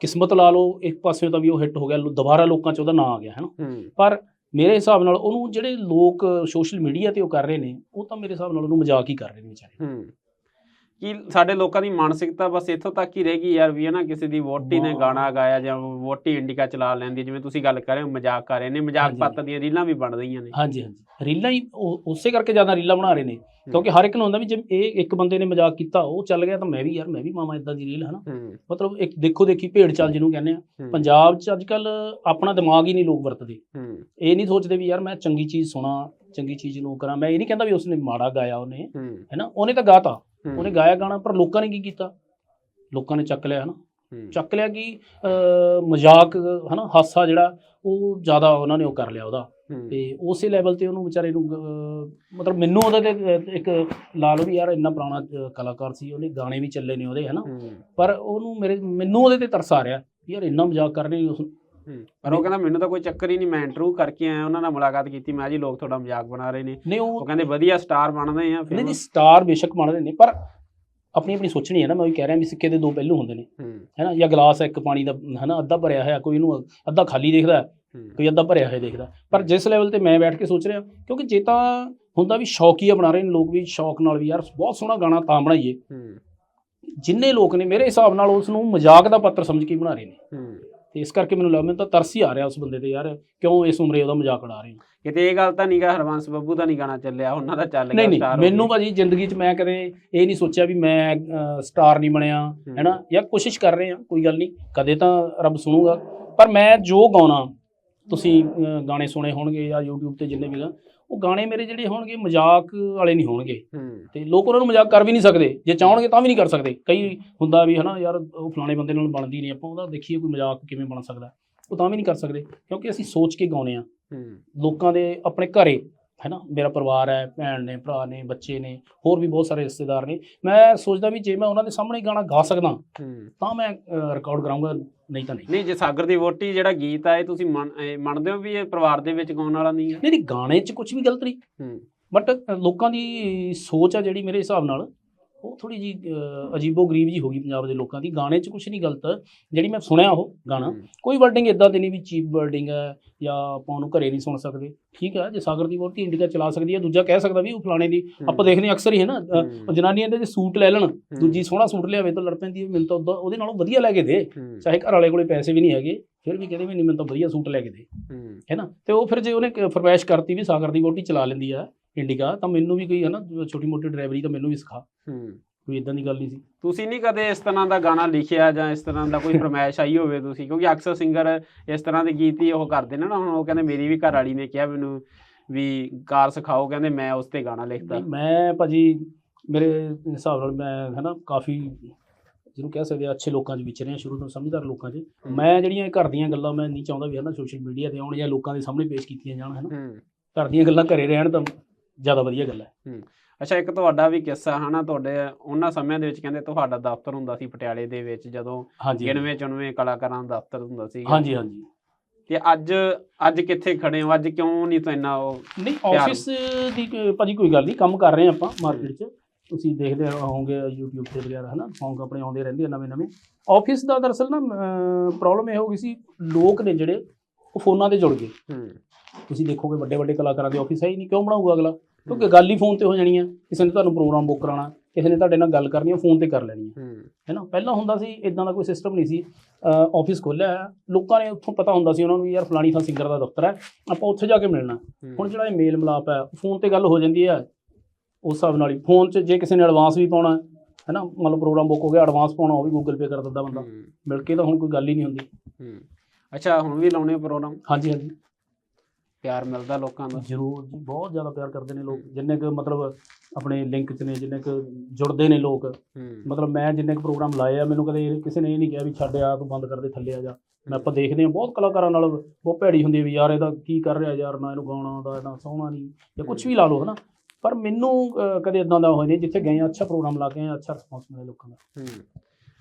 ਕਿਸਮਤ ਲਾ ਲਓ ਇੱਕ ਪਾਸਿਓਂ ਤਾਂ ਵੀ ਉਹ ਹਿੱਟ ਹੋ ਗਿਆ ਦੁਬਾਰਾ ਲੋਕਾਂ 'ਚ ਉਹਦਾ ਨਾਂ ਆ ਗਿਆ ਹੈ ਨਾ? ਹੂੰ। ਪਰ ਮੇਰੇ ਹਿਸਾਬ ਨਾਲ ਉਹਨੂੰ ਜਿਹੜੇ ਲੋਕ ਸੋਸ਼ਲ ਮੀਡੀਆ ਤੇ ਉਹ ਕਰ ਰਹੇ ਨੇ, ਉਹ ਤਾਂ ਮੇਰੇ ਹਿਸਾਬ ਨਾਲ ਉਹਨੂੰ ਮਜ਼ਾਕ ਹੀ ਕਰ ਰਹੇ ਨੇ ਵਿਚਾਰੇ। ਹੂੰ। ਕਿ ਸਾਡੇ ਲੋਕਾਂ ਦੀ ਮਾਨਸਿਕਤਾ ਬਸ ਇੱਥੋਂ ਤੱਕ ਹੀ ਰਹਿ ਗਈ ਯਾਰ ਵੀ ਹੈ ਨਾ ਕਿਸੇ ਦੀ ਵੋਟੀ ਨੇ। ਗਾਣਾ ਗਾਇਆ ਜਾਂ ਵੋਟੀ ਇੰਡੀਕਾ ਚਲਾ ਲੈਂਦੀ ਜਿਵੇਂ ਤੁਸੀਂ ਗੱਲ ਕਰ ਰਹੇ ਹੋ ਮਜ਼ਾਕ ਕਰ ਰਹੇ ਨੇ ਮਜ਼ਾਕ। ਪੱਤ ਦੀਆਂ ਰੀਲਾਂ ਵੀ ਬਣ ਰਹੀਆਂ ਨੇ। ਹਾਂਜੀ ਹਾਂਜੀ। ਰੀਲਾਂ ਹੀ ਉਸੇ ਕਰਕੇ ਜ਼ਿਆਦਾ ਰੀਲਾਂ ਬਣਾ ਰਹੇ ਨੇ। ਕਿਉਂਕਿ ਹਰ ਇੱਕ ਨੂੰ ਹੁੰਦਾ ਵੀ ਜੇ ਇਹ ਇੱਕ ਬੰਦੇ ਨੇ ਮਜ਼ਾਕ ਕੀਤਾ ਉਹ ਚੱਲ ਗਿਆ ਤਾਂ ਮੈਂ ਵੀ ਯਾਰ ਮੈਂ ਵੀ ਮਾਮਾ ਇਦਾਂ ਦੀ ਰੀਲ ਹਨਾ? ਮਤਲਬ ਇੱਕ ਦੇਖੋ ਦੇਖੀ ਭੇਡ ਚਾਲ ਜਿਹਨੂੰ ਕਹਿੰਦੇ ਆ। ਪੰਜਾਬ 'ਚ ਅੱਜ ਕੱਲ ਆਪਣਾ ਦਿਮਾਗ ਹੀ ਨਹੀਂ ਲੋਕ ਵਰਤਦੇ। ਇਹ ਨਹੀਂ ਸੋਚਦੇ ਵੀ ਯਾਰ ਮੈਂ ਚੰਗੀ ਚੀਜ਼ ਸੁਣਾ ਚੰਗੀ ਚੀਜ਼ ਨੂੰ ਕਰਾਂ। ਮੈਂ ਇਹ ਨਹੀਂ ਕਹਿੰਦਾ ਵੀ ਉਸਨੇ ਮਾੜਾ ਗਾਇਆ ਉਹਨੇ ਹੈਨਾ? ਉਹਨੇ ਤਾਂ ਗਾਤਾ। ਉਹਨੇ ਗਾਇਆ ਗਾਣਾ ਪਰ ਲੋਕਾਂ ਨੇ ਕੀ ਕੀਤਾ? ਲੋਕਾਂ ਨੇ ਚੱਕ ਲਿਆ ਹਨਾ? ਚੱਕ ਲਿਆ ਕਿ ਮਜ਼ਾਕ ਹਨਾ ਹਾਸਾ ਜਿਹੜਾ ਉਹ ਜ਼ਿਆਦਾ ਉਹਨਾਂ ਨੇ ਉਹ ਕਰ ਲਿਆ ਉਹਦਾ। ਤੇ ਉਸੇ ਲੈਵਲ ਤੇ ਉਹਨੂੰ ਵਿਚਾਰੇ ਨੂੰ ਮਤਲਬ ਮੈਨੂੰ ਉਹਦਾ ਤੇ ਇੱਕ ਲਾ ਲਓ ਵੀ ਯਾਰ ਇੰਨਾ ਪੁਰਾਣਾ ਕਲਾਕਾਰ ਸੀ ਉਹਨੇ ਗਾਣੇ ਵੀ ਚੱਲੇ ਨੇ ਉਹਦੇ ਹਨਾ? ਪਰ ਉਹਨੂੰ ਮੇਰੇ ਮੈਨੂੰ ਉਹਦੇ ਤੇ ਤਰਸ ਆ ਰਿਹਾ ਯਾਰ ਇੰਨਾ ਮਜ਼ਾਕ ਕਰ ਰਹੇ। ਪਰ ਉਹ ਕਹਿੰਦਾ ਮੈਨੂੰ ਤਾਂ ਕੋਈ ਚੱਕਰ ਹੀ ਨਹੀਂ ਮੈਂ ਇੰਟਰਵਿਊ ਕਰਕੇ ਆਇਆ ਉਹਨਾਂ ਨਾਲ ਮੁਲਾਕਾਤ ਕੀਤੀ ਮੈਂ ਜੀ ਲੋਕ ਤੁਹਾਡਾ ਮਜ਼ਾਕ ਬਣਾ ਰਹੇ ਨੇ। ਨਹੀਂ ਉਹ ਕਹਿੰਦੇ ਵਧੀਆ ਸਟਾਰ ਬਣਦੇ ਆ ਨਹੀਂ ਨਹੀਂ। ਸਟਾਰ ਬੇਸ਼ੱਕ ਬਣਦੇ ਨੇ ਪਰ ਆਪਣੀ ਆਪਣੀ ਸੋਚਣੀ ਹੈ ਨਾ ਮੈਂ ਉਹੀ ਕਹਿ ਰਿਹਾ ਵੀ ਸਿੱਕੇ ਦੇ ਦੋ ਪਹਿਲੂ ਹੁੰਦੇ ਨੇ। ਹੈਨਾ ਜਾਂ ਗਲਾਸ ਹੈ ਇੱਕ ਪਾਣੀ ਦਾ ਹੈਨਾ ਅੱਧਾ ਭਰਿਆ ਹੋਇਆ ਕੋਈ ਇਹਨੂੰ ਅੱਧਾ ਖਾਲੀ ਦੇਖਦਾ ਕੋਈ ਅੱਧਾ ਭਰਿਆ ਹੋਇਆ ਦੇਖਦਾ ਪਰ ਜਿਸ ਲੈਵਲ ਤੇ ਮੈਂ ਬੈਠ ਕੇ ਸੋਚ ਰਿਹਾ ਕਿਉਂਕਿ ਜੇ ਤਾਂ ਹੁੰਦਾ ਵੀ ਸ਼ੌਕੀਆ ਬਣਾ ਰਹੇ ਨੇ ਲੋਕ ਵੀ ਸ਼ੌਕ ਨਾਲ ਵੀ ਯਾਰ ਬਹੁਤ ਸੋਹਣਾ ਗਾਣਾ ਤਾਂ ਬਣਾਈਏ। ਜਿੰਨੇ ਲੋਕ ਨੇ ਮੇਰੇ ਹਿਸਾਬ ਨਾਲ ਉਸ ਨੂੰ ਮਜ਼ਾਕ ਦਾ ਪਾਤਰ ਸਮਝ ਕੇ ਬਣਾ ਰਹੇ ਨੇ। ਤੇ ਇਸ ਕਰਕੇ ਮੈਨੂੰ ਲੱਗਦਾ ਤਾਂ ਤਰਸ ਹੀ ਆ ਰਿਹਾ ਉਸ ਬੰਦੇ ਤੇ ਯਾਰ ਕਿਉਂ ਇਸ ਉਮਰੇ ਉਹਦਾ ਮਜ਼ਾਕ ਉਡਾ ਰਹੇ ਕਿਤੇ ਇਹ ਗੱਲ ਤਾਂ ਨਹੀਂਗਾ ਹਰਵੰਸ ਬੱਬੂ ਦਾ ਨਹੀਂ ਗਾਣਾ ਚੱਲਿਆ ਉਹਨਾਂ ਦਾ ਚੱਲ ਗਿਆ ਨਹੀਂ ਨਹੀਂ star ਹੋ ਮੈਨੂੰ। ਭਾਜੀ ਜ਼ਿੰਦਗੀ 'ਚ ਮੈਂ ਕਦੇ ਇਹ ਨਹੀਂ ਸੋਚਿਆ ਵੀ ਮੈਂ ਸਟਾਰ ਨਹੀਂ ਬਣਿਆ ਹੈਨਾ? ਜਾਂ ਕੋਸ਼ਿਸ਼ ਕਰ ਰਹੇ ਆ ਕੋਈ ਗੱਲ ਨਹੀਂ ਕਦੇ ਤਾਂ ਰੱਬ ਸੁਣੂਗਾ। ਪਰ ਮੈਂ ਜੋ ਗਾਉਣਾ ਤੁਸੀਂ ਗਾਣੇ ਸੁਣੇ ਹੋਣਗੇ ਜਾਂ YouTube ਤੇ ਜਿੰਨੇ ਵੀ ਆ ਉਹ ਗਾਣੇ ਮੇਰੇ ਜਿਹੜੇ ਹੋਣਗੇ ਮਜ਼ਾਕ ਵਾਲੇ ਨਹੀਂ ਹੋਣਗੇ। ਤੇ ਲੋਕ ਉਹਨਾਂ ਨੂੰ ਮਜ਼ਾਕ ਕਰ ਵੀ ਨਹੀਂ ਸਕਦੇ। ਜੇ ਚਾਹਣਗੇ ਤਾਂ ਵੀ ਨਹੀਂ ਕਰ ਸਕਦੇ। ਕਈ ਹੁੰਦਾ ਵੀ ਹਨਾ ਯਾਰ ਉਹ ਫਲਾਣੇ ਬੰਦੇ ਨਾਲ ਬਣਦੀ ਨਹੀਂ ਆਪਾਂ ਉਹਦਾ ਦੇਖੀਏ ਕੋਈ ਮਜ਼ਾਕ ਕਿਵੇਂ ਬਣ ਸਕਦਾ। ਉਹ ਤਾਂ ਵੀ ਨਹੀਂ ਕਰ ਸਕਦੇ ਕਿਉਂਕਿ ਅਸੀਂ ਸੋਚ ਕੇ ਗਾਉਨੇ ਆ ਲੋਕਾਂ ਦੇ ਆਪਣੇ ਘਰੇ ਹੈ ਨਾ ਮੇਰਾ ਪਰਿਵਾਰ ਹੈ ਭੈਣ ਨੇ ਭਰਾ ਨੇ ਬੱਚੇ ਨੇ ਹੋਰ ਵੀ ਬਹੁਤ ਸਾਰੇ ਰਿਸ਼ਤੇਦਾਰ ਨੇ। ਮੈਂ ਸੋਚਦਾ ਵੀ ਜੇ ਮੈਂ ਉਹਨਾਂ ਦੇ ਸਾਹਮਣੇ ਗਾਣਾ ਗਾ ਸਕਦਾ ਤਾਂ ਮੈਂ ਰਿਕਾਰਡ ਕਰਾਉਂਗਾ ਨਹੀਂ ਤਾਂ ਨਹੀਂ। ਨਹੀਂ ਜੇ ਸਾਗਰ ਦੀ ਵੋਟੀ ਜਿਹੜਾ ਗੀਤ ਆ ਇਹ ਤੁਸੀਂ ਮੰਨਦੇ ਹੋ ਵੀ ਇਹ ਪਰਿਵਾਰ ਦੇ ਵਿੱਚ ਗਾਉਣ ਵਾਲਾ ਨਹੀਂ ਹੈ ਨਹੀਂ ਨਹੀਂ ਗਾਣੇ 'ਚ ਕੁਝ ਵੀ ਗਲਤ ਨਹੀਂ। ਬਟ ਲੋਕਾਂ ਦੀ ਸੋਚ ਆ ਜਿਹੜੀ ਮੇਰੇ ਹਿਸਾਬ ਨਾਲ ਉਹ ਥੋੜੀ ਜੀ ਅਜੀਬੋ ਗਰੀਬ ਜੀ ਹੋ ਗਈ ਪੰਜਾਬ ਦੇ ਲੋਕਾਂ ਦੀ। ਗਾਣੇ 'ਚ ਕੁਝ ਨਹੀਂ ਗਲਤ ਜਿਹੜੀ ਮੈਂ ਸੁਣਿਆ ਉਹ ਗਾਣਾ। ਕੋਈ ਵਰਡਿੰਗ ਇਦਾਂ ਦੀ ਨਹੀਂ ਵੀ ਚੀਪ ਵਰਡਿੰਗ ਹੈ ਜਾਂ ਆਪਾਂ ਉਹਨੂੰ ਘਰੇ ਨਹੀਂ ਸੁਣ ਸਕਦੇ। ਠੀਕ ਹੈ ਜੇ ਸਾਗਰ ਦੀ ਵੋਟੀ ਇੰਡੀਕਾ ਚਲਾ ਸਕਦੀ ਹੈ ਦੂਜਾ ਕਹਿ ਸਕਦਾ ਵੀ ਉਹ ਫਲਾਣੇ ਦੀ ਆਪਾਂ ਦੇਖਦੇ ਅਕਸਰ ਹੀ ਹੈ ਨਾ ਜਨਾਨੀਆਂ ਦੇ ਜੇ ਸੂਟ ਲੈ ਲੈਣ ਦੂਜੀ ਸੋਹਣਾ ਸੂਟ ਲਿਆਵੇ ਤਾਂ ਲੜ ਪੈਂਦੀ ਹੈ ਮੈਨੂੰ ਤਾਂ ਉੱਦਾਂ- ਉਹਦੇ ਨਾਲੋਂ ਵਧੀਆ ਲੈ ਕੇ ਦੇ। ਚਾਹੇ ਘਰ ਵਾਲੇ ਕੋਲੇ ਪੈਸੇ ਵੀ ਨਹੀਂ ਹੈਗੇ ਫਿਰ ਵੀ ਕਹਿੰਦੇ ਵੀ ਨਹੀਂ ਮੈਨੂੰ ਤਾਂ ਵਧੀਆ ਸੂਟ ਲੈ ਕੇ ਦੇ। ਹੂੰ, ਨਾ? ਤੇ ਉਹ ਫਿਰ ਜੇ ਉਹਨੇ ਫਰਮਾਇਸ਼ ਕਰਤੀ ਵੀ ਸਾਗਰ ਦੀ ਵੋਟੀ ਚਲਾ ਲੈਂਦੀ ਆ ਇੰਡੀਕਾ ਤਾਂ ਮੈਨੂੰ ਵੀ ਕੋਈ ਹੈ ਨਾ ਛੋਟੀ ਮੋਟੀ ਡਰਾਈਵਰੀ ਤਾਂ ਮੈਨੂੰ ਵੀ ਸਿਖਾ। ਹੂੰ। ਕੋਈ ਇਦਾਂ ਦੀ ਗੱਲ ਨਹੀਂ ਸੀ। ਤੁਸੀਂ ਨਹੀਂ ਕਦੇ ਇਸ ਤਰ੍ਹਾਂ ਦਾ ਗਾਣਾ ਲਿਖਿਆ ਜਾਂ ਇਸ ਤਰ੍ਹਾਂ ਦਾ ਕੋਈ ਫਰਮਾਇਸ਼ ਆਈ ਹੋਵੇ ਤੁਸੀਂ? ਕਿਉਂਕਿ ਅਕਸਰ ਸਿੰਗਰ ਇਸ ਤਰ੍ਹਾਂ ਦੇ ਗੀਤ ਹੀ ਉਹ ਕਰਦੇ ਨੇ ਨਾ ਹੁਣ ਉਹ ਕਹਿੰਦੇ ਮੇਰੀ ਵੀ ਘਰ ਵਾਲੀ ਨੇ ਕਿਹਾ ਮੈਨੂੰ ਵੀ ਕਾਰ ਸਿਖਾਓ ਕਹਿੰਦੇ ਮੈਂ ਉਸ ਤੇ ਗਾਣਾ ਨਹੀਂ, ਮੈਂ ਭਾਜੀ ਮੇਰੇ ਹਿਸਾਬ ਨਾਲ ਮੈਂ ਹੈ ਨਾ ਕਾਫੀ ਜਿਹਨੂੰ ਕਹਿ ਸਕਦੇ ਆ ਅੱਛੇ ਲੋਕਾਂ 'ਚ ਵਿਚਰੇ ਆ ਸ਼ੁਰੂ ਤੋਂ ਸਮਝਦਾਰ ਲੋਕਾਂ 'ਚ। ਮੈਂ ਜਿਹੜੀਆਂ ਘਰ ਦੀਆਂ ਗੱਲਾਂ ਮੈਂ ਨਹੀਂ ਚਾਹੁੰਦਾ ਵੀ ਹੈ ਨਾ ਸੋਸ਼ਲ ਮੀਡੀਆ ਤੇ ਆਉਣ ਜਾਂ ਲੋਕਾਂ ਦੇ ਸਾਹਮਣੇ ਪੇਸ਼ ਕੀਤੀਆਂ ਜਾਣ ਹੈ ਨਾ ਹੂੰ। ਘਰ ਦੀਆਂ ਗੱਲਾਂ ਘਰੇ ਰਹਿਣ ਤਾਂ ਜ਼ਿਆਦਾ ਵਧੀਆ ਗੱਲ ਹੈ। ਅੱਛਾ ਇੱਕ ਤੁਹਾਡਾ ਵੀ ਕਿੱਸਾ ਹਨਾ ਤੁਹਾਡੇ ਉਹਨਾਂ ਸਮਿਆਂ ਦੇ ਵਿੱਚ ਕਹਿੰਦੇ ਤੁਹਾਡਾ ਦਫ਼ਤਰ ਹੁੰਦਾ ਸੀ ਪਟਿਆਲੇ ਦੇ ਵਿੱਚ ਜਦੋਂ 91 94 ਕਲਾਕਾਰਾਂ ਦਾ ਦਫ਼ਤਰ ਹੁੰਦਾ ਸੀ। ਹਾਂਜੀ ਹਾਂਜੀ। ਤੇ ਅੱਜ ਅੱਜ ਕਿੱਥੇ ਖੜੇ ਹੋ? ਅੱਜ ਕਿਉਂ ਨਹੀਂ ਤਾਂ ਇੰਨਾ ਉਹ ਨਹੀਂ। ਆਫਿਸ ਦੀ ਭਾਜੀ ਕੋਈ ਗੱਲ ਨਹੀਂ ਕੰਮ ਕਰ ਰਹੇ ਆਪਾਂ ਮਾਰਕੀਟ 'ਚ। ਤੁਸੀਂ ਦੇਖਦੇ ਹੋਵੋਗੇ YouTube ਤੇ ਵਗੈਰਾ ਹਨਾ ਸੌਂਗ ਆਪਣੇ ਆਉਂਦੇ ਰਹਿੰਦੇ ਆ ਨਵੇਂ ਨਵੇਂ। ਆਫਿਸ ਦਾ ਦਰਅਸਲ ਨਾ ਪ੍ਰੋਬਲਮ ਇਹ ਹੋ ਗਈ ਸੀ ਲੋਕ ਨੇ ਜਿਹੜੇ ਉਹ ਫੋਨਾਂ ਤੇ ਜੁੜ ਗਏ। ਤੁਸੀਂ ਦੇਖੋਗੇ ਵੱਡੇ ਵੱਡੇ ਕਲਾਕਾਰਾਂ ਦੇ ਆਫਿਸ ਹੈ ਹੀ ਨਹੀਂ ਕਿਉਂ ਬਣਾਊਗਾ ਅਗਲਾ? ਕਿਉਂਕਿ ਗੱਲ ਹੀ ਫੋਨ ਤੇ ਹੋ ਜਾਣੀ ਹੈ ਕਿਸੇ ਨੇ ਤੁਹਾਨੂੰ ਪ੍ਰੋਗਰਾਮ ਬੁੱਕ ਕਰਾਉਣਾ ਕਿਸੇ ਨੇ ਤੁਹਾਡੇ ਨਾਲ ਗੱਲ ਕਰਨੀ ਹੈ ਫੋਨ ਤੇ ਕਰ ਲੈਣੀ ਹੈ। ਨਾ? ਪਹਿਲਾਂ ਹੁੰਦਾ ਸੀ ਇਦਾਂ ਦਾ ਕੋਈ ਸਿਸਟਮ ਨਹੀਂ ਸੀ। ਆਫਿਸ ਖੋਲ੍ਹਿਆ ਲੋਕਾਂ ਨੇ ਉੱਥੋਂ ਪਤਾ ਹੁੰਦਾ ਸੀ ਉਹਨਾਂ ਨੂੰ ਯਾਰ ਫਲਾਣੀ ਥਾਂ ਸਿੰਗਰ ਦਾ ਦਫ਼ਤਰ ਹੈ ਆਪਾਂ ਉੱਥੇ ਜਾ ਕੇ ਮਿਲਣਾ। ਹੁਣ ਜਿਹੜਾ ਇਹ ਮੇਲ ਮਿਲਾਪ ਹੈ ਫੋਨ ਤੇ ਗੱਲ ਹੋ ਜਾਂਦੀ ਹੈ ਉਸ ਹਿਸਾਬ ਨਾਲ ਹੀ ਫੋਨ 'ਚ ਜੇ ਕਿਸੇ ਨੇ ਐਡਵਾਂਸ ਵੀ ਪਾਉਣਾ ਹੈ ਨਾ? ਮੰਨ ਲਓ ਪ੍ਰੋਗਰਾਮ ਬੁੱਕ ਹੋ ਗਿਆ ਐਡਵਾਂਸ ਪਾਉਣਾ ਉਹ ਵੀ ਗੂਗਲ ਪੇ ਕਰ ਦਿੰਦਾ ਬੰਦਾ। ਮਿਲ ਕੇ ਤਾਂ ਹੁਣ ਕੋਈ ਗੱਲ ਹੀ ਨਹੀਂ ਹੁੰਦੀ। ਅੱਛਾ ਹੁਣ ਵੀ ਲਾਉਣੇ ਪ੍ਰੋਗਰਾਮ? ਹਾਂਜੀ ਹਾਂਜੀ। ਪਿਆਰ ਮਿਲਦਾ ਲੋਕਾਂ ਦਾ। ਜ਼ਰੂਰ ਜੀ ਬਹੁਤ ਜ਼ਿਆਦਾ ਪਿਆਰ ਕਰਦੇ ਨੇ ਲੋਕ। ਜਿੰਨੇ ਕੁ ਮਤਲਬ ਆਪਣੇ ਲਿੰਕ 'ਚ ਨੇ ਜਿੰਨੇ ਕੁ ਜੁੜਦੇ ਨੇ ਲੋਕ। ਮਤਲਬ ਮੈਂ ਜਿੰਨੇ ਕੁ ਪ੍ਰੋਗਰਾਮ ਲਾਏ ਆ ਮੈਨੂੰ ਕਦੇ ਕਿਸੇ ਨੇ ਇਹ ਨਹੀਂ ਕਿਹਾ ਵੀ ਛੱਡ ਆ ਤੂੰ ਬੰਦ ਕਰ ਦੇ ਥੱਲੇ ਆ ਜਾ। ਮੈਂ ਆਪਾਂ ਦੇਖਦੇ ਹਾਂ ਬਹੁਤ ਕਲਾਕਾਰਾਂ ਨਾਲ ਬਹੁਤ ਭੈੜੀ ਹੁੰਦੀ ਵੀ ਯਾਰ ਇਹਦਾ ਕੀ ਕਰ ਰਿਹਾ ਯਾਰ ਨਾ ਇਹਨੂੰ ਗਾਉਣਾ ਆਉਂਦਾ ਨਾ ਸੋਹਣਾ ਨਹੀਂ ਜਾਂ ਕੁਝ ਵੀ ਲਾ ਲਓ ਹਨਾ। ਪਰ ਮੈਨੂੰ ਕਦੇ ਇਦਾਂ ਦਾ ਹੋਇਆ ਨਹੀਂ ਜਿੱਥੇ ਗਏ ਆ ਅੱਛਾ ਪ੍ਰੋਗਰਾਮ ਲਾ ਕੇ ਆ ਅੱਛਾ ਰਿਸਪੌਂਸ ਮਿਲਿਆ ਲੋਕਾਂ ਦਾ। ਹੂੰ।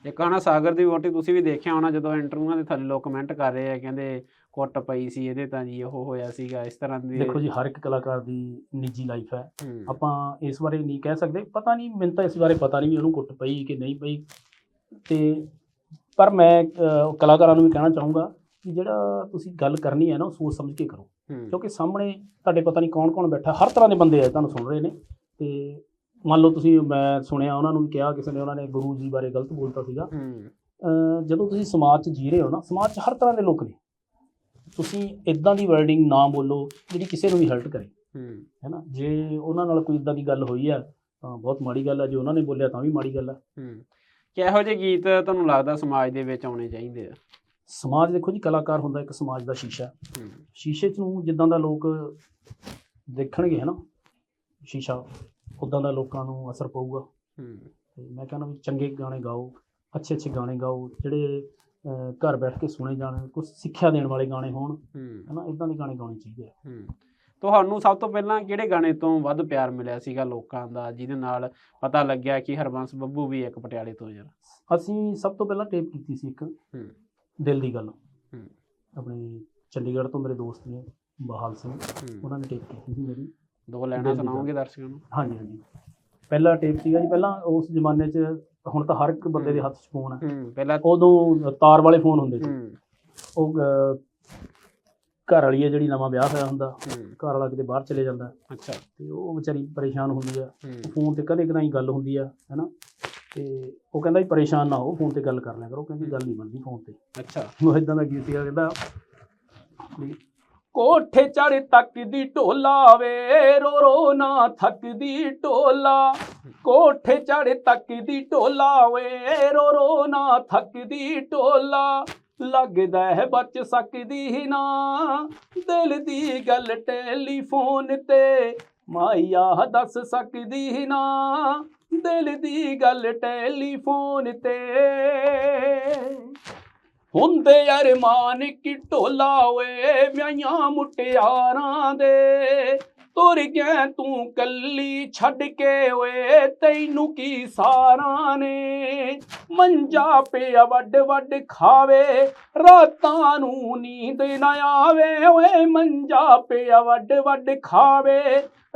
ਇੱਕ ਆਣਾ ਸਾਗਰ ਦੀ ਵੋਟੀ ਤੁਸੀਂ ਵੀ ਦੇਖਿਆ ਹੋਣਾ ਜਦੋਂ ਇੰਟਰਵਿਊਆਂ ਦੇ ਥੱਲੇ ਲੋਕ ਕਮੈਂਟ ਕਰ ਰਹੇ ਆ ਕਹਿੰਦੇ ਕੁੱਟ ਪਈ ਸੀ ਇਹਦੇ ਤਾਂ ਜੀ ਉਹ ਹੋਇਆ ਸੀਗਾ ਇਸ ਤਰ੍ਹਾਂ ਦੀ ਦੇਖੋ ਜੀ ਹਰ ਇੱਕ ਕਲਾਕਾਰ ਦੀ ਨਿੱਜੀ ਲਾਈਫ ਹੈ। ਆਪਾਂ ਇਸ ਬਾਰੇ ਨਹੀਂ ਕਹਿ ਸਕਦੇ ਪਤਾ ਨਹੀਂ ਮੈਨੂੰ ਤਾਂ ਇਸ ਬਾਰੇ ਪਤਾ ਨਹੀਂ ਵੀ ਉਹਨੂੰ ਕੁੱਟ ਪਈ ਕਿ ਨਹੀਂ ਪਈ। ਤੇ ਪਰ ਮੈਂ ਕਲਾਕਾਰਾਂ ਨੂੰ ਵੀ ਕਹਿਣਾ ਚਾਹੂੰਗਾ ਕਿ ਜਿਹੜਾ ਤੁਸੀਂ ਗੱਲ ਕਰਨੀ ਹੈ ਨਾ ਉਹ ਸੋਚ ਸਮਝ ਕੇ ਕਰੋ। ਕਿਉਂਕਿ ਸਾਹਮਣੇ ਤੁਹਾਡੇ ਪਤਾ ਨਹੀਂ ਕੌਣ ਕੌਣ ਬੈਠਾ ਹਰ ਤਰ੍ਹਾਂ ਦੇ ਬੰਦੇ ਆ ਤੁਹਾਨੂੰ ਸੁਣ ਰਹੇ ਨੇ। ਤੇ ਮੰਨ ਲਓ ਤੁਸੀਂ ਮੈਂ ਸੁਣਿਆ ਉਹਨਾਂ ਨੂੰ ਵੀ ਕਿਹਾ ਕਿਸੇ ਨੇ ਉਹਨਾਂ ਨੇ ਗੁਰੂ ਜੀ ਬਾਰੇ ਗਲਤ ਬੋਲਤਾ ਸੀਗਾ। ਹੂੰ। ਅਹ, ਜਦੋਂ ਤੁਸੀਂ ਸਮਾਜ 'ਚ ਜੀ ਰਹੇ ਹੋ ਨਾ ਸਮਾਜ 'ਚ ਹਰ ਤਰ੍ਹਾਂ ਦੇ ਲੋਕ ਨੇ। ਤੁਸੀਂ ਇਦਾਂ ਦੀ ਵਰਡਿੰਗ ਨਾ ਬੋਲੋ ਜਿਹੜੀ ਕਿਸੇ ਨੂੰ ਵੀ ਹਰਟ ਕਰੇ। ਹੂੰ। ਹੈ ਨਾ? ਜੇ ਉਹਨਾਂ ਨਾਲ ਕੋਈ ਇਦਾਂ ਦੀ ਗੱਲ ਹੋਈ ਆ ਤਾਂ ਬਹੁਤ ਮਾੜੀ ਗੱਲ ਹੈ ਜੇ ਉਹਨਾਂ ਨੇ ਬੋਲਿਆ ਤਾਂ ਵੀ ਮਾੜੀ ਗੱਲ ਹੈ ਹੂੰ। ਕਿਹੋ ਜਿਹੇ ਗੀਤ ਤੁਹਾਨੂੰ ਲੱਗਦਾ ਸਮਾਜ ਦੇ ਵਿੱਚ ਆਉਣੇ ਚਾਹੀਦੇ ਆ? ਸਮਾਜ ਦੇਖੋ ਜੀ ਕਲਾਕਾਰ ਹੁੰਦਾ ਇੱਕ ਸਮਾਜ ਦਾ ਸ਼ੀਸ਼ਾ। ਹੂੰ। ਸ਼ੀਸ਼ੇ 'ਚ ਨੂੰ ਜਿੱਦਾਂ ਦਾ ਲੋਕ ਦੇਖਣਗੇ ਹੈ ਨਾ? ਸ਼ੀਸ਼ਾ ਉਦਾਂ ਦਾ ਲੋਕਾਂ ਨੂੰ ਅਸਰ ਪਊਗਾ। ਹੂੰ। ਤੇ ਮੈਂ ਕਹਿੰਦਾ ਵੀ ਚੰਗੇ ਗਾਣੇ ਗਾਓ ਅੱਛੇ ਅੱਛੇ ਗਾਣੇ ਗਾਓ ਜਿਹੜੇ ਘਰ ਬੈਠ ਕੇ ਸੁਣੇ ਜਾਣ ਕੁਝ ਸਿੱਖਿਆ ਦੇਣ ਵਾਲੇ ਗਾਣੇ ਹੋਣ ਹੂੰ। ਹੈ ਨਾ ਇਦਾਂ ਦੇ ਗਾਣੇ ਗਾਉਣੇ ਚਾਹੀਦੇ ਆ। ਹੂੰ। ਤੁਹਾਨੂੰ ਸਭ ਤੋਂ ਪਹਿਲਾਂ ਕਿਹੜੇ ਗਾਣੇ ਤੋਂ ਵੱਧ ਪਿਆਰ ਮਿਲਿਆ ਸੀਗਾ ਲੋਕਾਂ ਦਾ ਜਿਹਦੇ ਨਾਲ ਪਤਾ ਲੱਗਿਆ ਕਿ ਹਰਬੰਸ ਬੱਬੂ ਵੀ ਇੱਕ ਪਟਿਆਲੇ ਤੋਂ ਯਾਰ ਅਸੀਂ ਸਭ ਤੋਂ ਪਹਿਲਾਂ ਟੇਪ ਕੀਤੀ ਸੀ ਇੱਕ ਦਿਲ ਦੀ ਗੱਲ। ਹੂੰ। ਆਪਣੇ ਚੰਡੀਗੜ੍ਹ ਤੋਂ ਮੇਰੇ ਦੋਸਤ ਨੇ ਬਹਾਲ ਸਿੰਘ ਉਹਨਾਂ ਨੇ ਟੇਪ ਕੀਤੀ ਸੀ ਮੇਰੀ। ਦੋ ਲੈਣਾ ਸੁਣਾਓਗੇ ਦਰਸ਼ਕਾਂ ਨੂੰ? ਹਾਂਜੀ ਹਾਂਜੀ। ਪਹਿਲਾ ਟੇਪ ਸੀਗਾ ਜੀ ਪਹਿਲਾਂ ਉਸ ਜ਼ਮਾਨੇ 'ਚ ਹੁਣ ਤਾਂ ਹਰ ਇੱਕ ਬੰਦੇ ਦੇ ਹੱਥ 'ਚ ਫੋਨ ਹੈ ਪਹਿਲਾਂ ਉਦੋਂ ਤਾਰ ਵਾਲੇ ਫੋਨ ਹੁੰਦੇ ਸੀ। ਉਹ ਘਰ ਵਾਲੀ ਹੈ ਜਿਹੜੀ ਨਵਾਂ ਵਿਆਹ ਹੋਇਆ ਹੁੰਦਾ ਘਰ ਵਾਲਾ ਕਿਤੇ ਬਾਹਰ ਚਲੇ ਜਾਂਦਾ। ਅੱਛਾ। ਤੇ ਉਹ ਵਿਚਾਰੀ ਪਰੇਸ਼ਾਨ ਹੁੰਦੀ ਆ। ਫੋਨ ਤੇ ਕਦੇ ਕਦਾਈ ਗੱਲ ਹੁੰਦੀ ਆ ਹੈਨਾ? ਤੇ ਉਹ ਕਹਿੰਦਾ ਵੀ ਪਰੇਸ਼ਾਨ ਨਾ ਹੋ ਫੋਨ ਤੇ ਗੱਲ ਕਰ ਲਿਆ ਕਰੋ ਕਹਿੰਦੀ ਗੱਲ ਨਹੀਂ ਬਣਦੀ ਫੋਨ ਤੇ। ਅੱਛਾ। ਉਹ ਇਦਾਂ ਦਾ ਗੀਤ ਸੀਗਾ ਕਹਿੰਦਾ ਕੋਠੇ ਚੜ ਤੱਕਦੀ ਢੋਲਾ ਵੇ ਰੋ ਰੋ ਨਾ ਥੱਕਦੀ ਢੋਲਾ। ਕੋਠੇ ਚੜ ਤੱਕਦੀ ਢੋਲਾ ਵੇ ਰੋ ਰੋ ਨਾ ਥੱਕਦੀ ਢੋਲਾ। ਲੱਗਦਾ ਹੈ ਬਚ ਸਕਦੀ ਨਾ, ਦਿਲ ਦੀ ਗੱਲ ਟੈਲੀਫੋਨ ਤੇ। ਮਾਇਆ ਦੱਸ ਸਕਦੀ ਨਾ, ਦਿਲ ਦੀ ਗੱਲ ਟੈਲੀਫੋਨ ਤੇ। ਹੁੰਦੇ ਅਰਮਾਨ ਕੀ ਢੋਲਾ ਓਏ ਵਿਆਹਾਂ ਮੁਟਿਆਰਾਂ ਦੇ। ਤੁਰ ਗਿਆ ਤੂੰ ਕੱਲੀ ਛੱਡ ਕੇ ਓਏ, ਤੈਨੂੰ ਕੀ ਸਾਰਾਂ ਨੇ? ਮੰਜਾ ਪਿਆ ਵੱਡ ਵੱਡ ਖਾਵੇ, ਰਾਤਾਂ ਨੂੰ ਨੀਂਦ ਨਾ ਆਵੇ। ਓਏ ਮੰਜਾ ਪਿਆ ਵੱਡ ਵੱਡ ਖਾਵੇ,